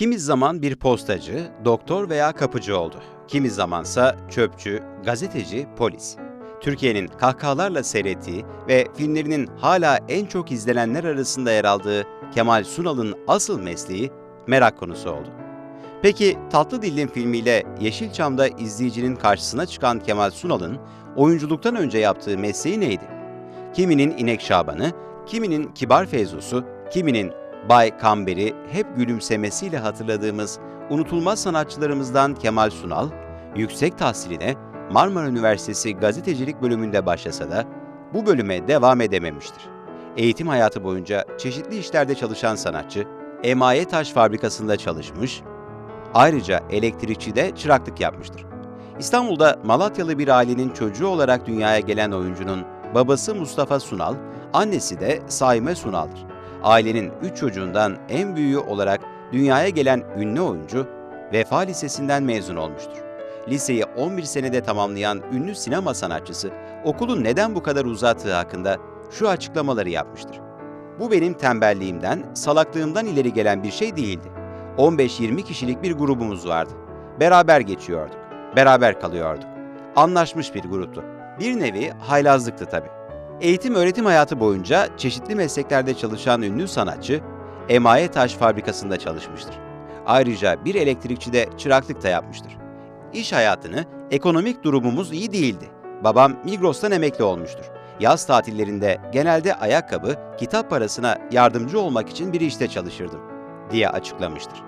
Kimi zaman bir postacı, doktor veya kapıcı oldu. Kimi zamansa çöpçü, gazeteci, polis. Türkiye'nin kahkahalarla seyrettiği ve filmlerinin hala en çok izlenenler arasında yer aldığı Kemal Sunal'ın asıl mesleği merak konusu oldu. Peki Tatlı Dillim filmiyle Yeşilçam'da izleyicinin karşısına çıkan Kemal Sunal'ın oyunculuktan önce yaptığı mesleği neydi? Kiminin İnek Şaban'ı, kiminin Kibar Feyzusu, kiminin Bay Kamber'i hep gülümsemesiyle hatırladığımız unutulmaz sanatçılarımızdan Kemal Sunal, yüksek tahsiline Marmara Üniversitesi gazetecilik bölümünde başlasa da bu bölüme devam edememiştir. Eğitim hayatı boyunca çeşitli işlerde çalışan sanatçı, emaye taş fabrikasında çalışmış, ayrıca elektrikçide çıraklık yapmıştır. İstanbul'da Malatyalı bir ailenin çocuğu olarak dünyaya gelen oyuncunun babası Mustafa Sunal, annesi de Saime Sunal'dır. Ailenin üç çocuğundan en büyüğü olarak dünyaya gelen ünlü oyuncu, Vefa Lisesi'nden mezun olmuştur. Liseyi 11 senede tamamlayan ünlü sinema sanatçısı, okulun neden bu kadar uzattığı hakkında şu açıklamaları yapmıştır. Bu benim tembelliğimden, salaklığımdan ileri gelen bir şey değildi. 15-20 kişilik bir grubumuz vardı. Beraber geçiyorduk, beraber kalıyorduk. Anlaşmış bir gruptu. Bir nevi haylazlıktı tabii. Eğitim öğretim hayatı boyunca çeşitli mesleklerde çalışan ünlü sanatçı, emaye taş fabrikasında çalışmıştır. Ayrıca bir elektrikçide çıraklık da yapmıştır. İş hayatını, ekonomik durumumuz iyi değildi. Babam Migros'tan emekli olmuştur. Yaz tatillerinde genelde ayakkabı, kitap parasına yardımcı olmak için bir işte çalışırdım, diye açıklamıştır.